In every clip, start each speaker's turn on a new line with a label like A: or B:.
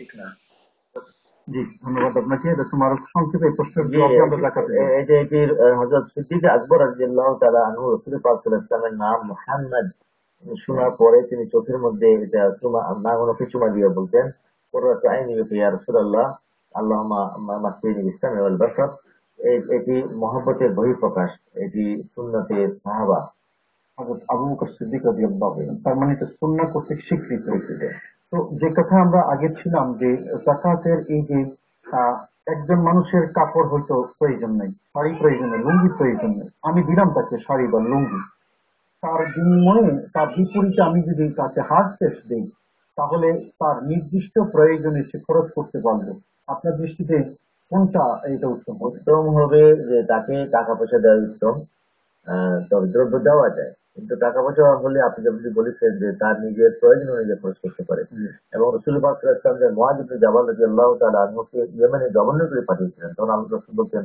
A: ঠিক না।
B: জি ধন্যবাদ আপনাকে। এটা তোমার সংক্ষেপে প্রশ্নের জবাব আমরা দেখাতে।
A: এ- এটা এটির হজরত সিদ্দিক আকবর রাদিয়াল্লাহু তাআলা আনহু রাসূল পাক সাল্লাল্লাহু আলাইহি ওয়াসাল্লামের নাম মুহাম্মদ। শোনার পরে তিনি চোখের মধ্যে এটা চুমা নাগনকে চুমা দিয়ে বলতেন কুররাতু আইনি বিকা ইয়া রাসূলুল্লাহ আল্লাহুম্মা মাসিনি বিসসামি ওয়াল বাসার এটি মহব্বতের বহিঃপ্রকাশ এটি সুন্নতে সাহাবা।
B: হযরত আবু বকর সিদ্দিক রাদিয়াল্লাহু তার মানে এটা সুন্নাহ কর্তৃক স্বীকৃত। হয়েছে তো যে কথা আমরা আগে ছিলাম যে জাকাতের এই যে একজন মানুষের কাপড় হয়তো প্রয়োজন নেই, শাড়ি প্রয়োজন নেই, লুঙ্গি প্রয়োজন নেই, আমি দিলাম তাকে শাড়ি বা লুঙ্গি। তার বিনিময়ে, তার বিপরীতে আমি যদি তাকে হাত পেশ দিই, তাহলে তার নির্দিষ্ট প্রয়োজনে সে খরচ করতে পারবে। আপনার দৃষ্টিতে কোনটা এটা উত্তম
A: উত্তম হবে যে তাকে টাকা পয়সা দেওয়া উত্তম তবে দ্রব্য দেওয়া যায়। কিন্তু টাকা পয়সা হলে আপনি যেমন বলেছেন যে তার নিজের প্রয়োজন অনুযায়ী খরচ করতে পারে। এবং রসুল মহাজিবুল জাবাল রাজি আল্লাহ তালা ইয়েমেনে গভর্নর করে পাঠিয়েছিলেন। তখন আল্লাহ রসুল বলতেন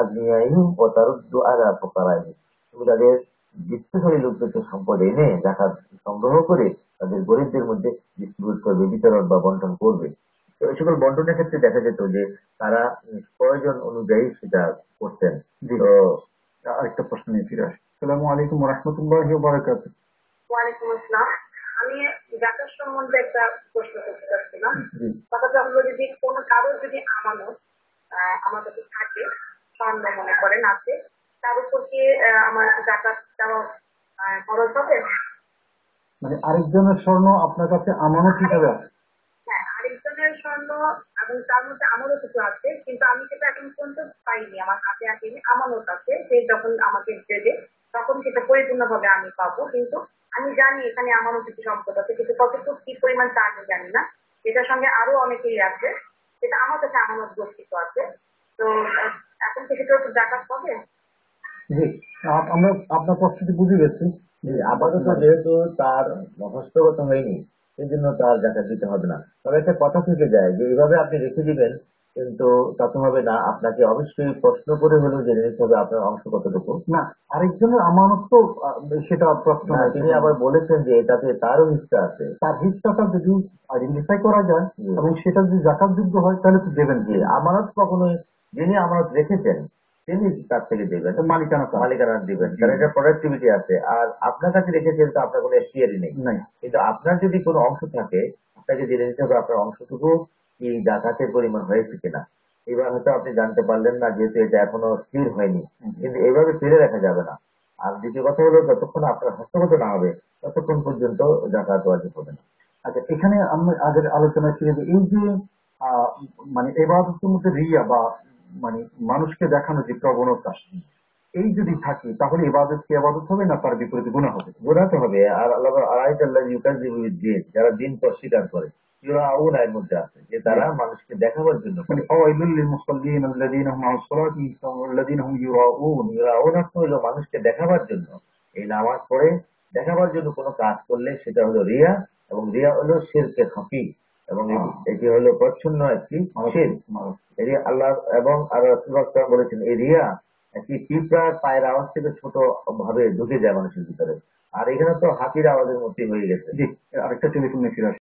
A: আগ্নিয়াইহিম ও তারুদ্দু আলা ফুকারাইহিম তুমি তাদের বিত্তশালী লোকদেরকে সম্পদ এনে জাকাত সংগ্রহ করে তাদের গরিবদের মধ্যে ডিস্ট্রিবিউট করবে বিতরণ বা বন্টন করবে। তো এই সকল বন্টনের ক্ষেত্রে দেখা যেত যে তারা প্রয়োজন অনুযায়ী সেটা করতেন। তো
B: আরেকটা প্রশ্ন নিয়ে ফিরে আসি। সালামু আলাইকুম রহমতুল্লাহ বারাকাত
C: ওয়ালাইকুম আসসালাম। আমি জাকাত সম্বন্ধে একটা প্রশ্ন করতে চাচ্ছিলাম। কথাটা হলো যদি কোনো কারোর যদি আমানত আমার কাছে থাকে স্বর্ণ মনে করেন আছে তার উপর কি আমার জাকাত দেওয়া খরচ হবে?
B: মানে আরেকজনের স্বর্ণ আপনার কাছে আমানত হিসাবে আছে?
C: আরেকজনের স্বর্ণ এবং তার মধ্যে আমারও কিছু আছে, কিন্তু আমি সেটা এখন পর্যন্ত পাইনি, আমার হাতে আসেনি আমানত আছে, সে যখন আমাকে দেবে, তখন সেটা পরিপূর্ণভাবে আমি পাবো, কিন্তু আমি জানি এখানে আমারও কিছু সম্পদ আছে, কিন্তু কতটুকু কি পরিমাণ তা আমি জানি না। এটার সঙ্গে আরও অনেকেই আছে সেটা আমার কাছে আমানত গ্রস্তিত আছে। তো, এখন থেকে তো জাকাত পাবে
B: জি আমরা আপনার প্রশ্নটি বুঝে গেছি।
A: আপাতত যেহেতু তার হস্তগত হয়নি সেই জন্য তার জাকাত দিতে হবে না। তবে একটা কথা থেকে যায় যে এইভাবে আপনি রেখে দিবেন কিন্তু তাতে হবে না। আপনাকে অবশ্যই প্রশ্ন করে হলেও জেনে নিতে হবে আপনার অংশ কতটুকু।
B: না আরেকজনের আমানত তো সেটা প্রশ্ন।
A: তিনি আবার বলেছেন যে এটাতে তারও হিস্সা আছে।
B: তার হিস্সাটা যদি আইডেন্টিফাই করা যায়। এবং সেটা যদি জাকাতযোগ্য হয় তাহলে তো দেবেন
A: যে আমানত কখনোই যিনি আমানত রেখেছেন তিনি তার থেকে দেবেন
B: মালিকানা তার।
A: মালিকানা দিবেন। কারণ এটা প্রোডাক্টিভিটি আছে। আর আপনার কাছে রেখেছেন তো আপনার কোনো এখতিয়ারই নেই। কিন্তু আপনার যদি কোনো অংশ থাকে আপনাকে জেনে নিতে হবে আপনার অংশটুকু কি জাকাতের পরিমাণ হয়েছে কিনা। এবার হয়তো আপনি জানতে পারলেন না যেহেতু এটা এখনও স্থির হয়নি। কিন্তু এভাবে ফেলে রাখা যাবে না। আর দ্বিতীয় কথা হলো যতক্ষণ আপনার হস্তগত না হবে ততক্ষণ পর্যন্ত জাকাত ওয়াজিব হবে না।
B: আচ্ছা এখানে আমরা আগের আলোচনা ছিল যে এই যে মানে এবার মধ্যে রিয়া বা মানে মানুষকে দেখানো যে প্রবণতা। এই যদি থাকে, তাহলে এবাদত কি এবাদত হবে না তার বিপরীতে গুণা হবে?
A: বোঝাতে হবে, আর আল্লাহ আড়াইট আল্লাহ ইউকাজিবুল দিন যারা দিন অস্বীকার করে, ইউরাউন এর মধ্যে আছে, যে তারা মানুষকে দেখাবার জন্য
B: মানে
A: মানুষকে দেখাবার জন্য। এই নামাজ পড়ে দেখাবার জন্য কোনো কাজ করলে সেটা হলো রিয়া, এবং রিয়া হলো শিরকে খাফি এবং এটি- হলো প্রচ্ছন্ন একটি শির এটি আল্লাহ এবং আলাইহি ওয়াসাল্লাম বলেছেন, এই রিয়া একটি পিঁপড়ার পায়ের আওয়াজ থেকে ছোট ভাবে ঢুকে যায় মানুষের ভিতরে। আর এখানে তো হাতির আওয়াজের মধ্যে হয়ে গেছে।
B: আরেকটা টেলিফোন মেসেজ।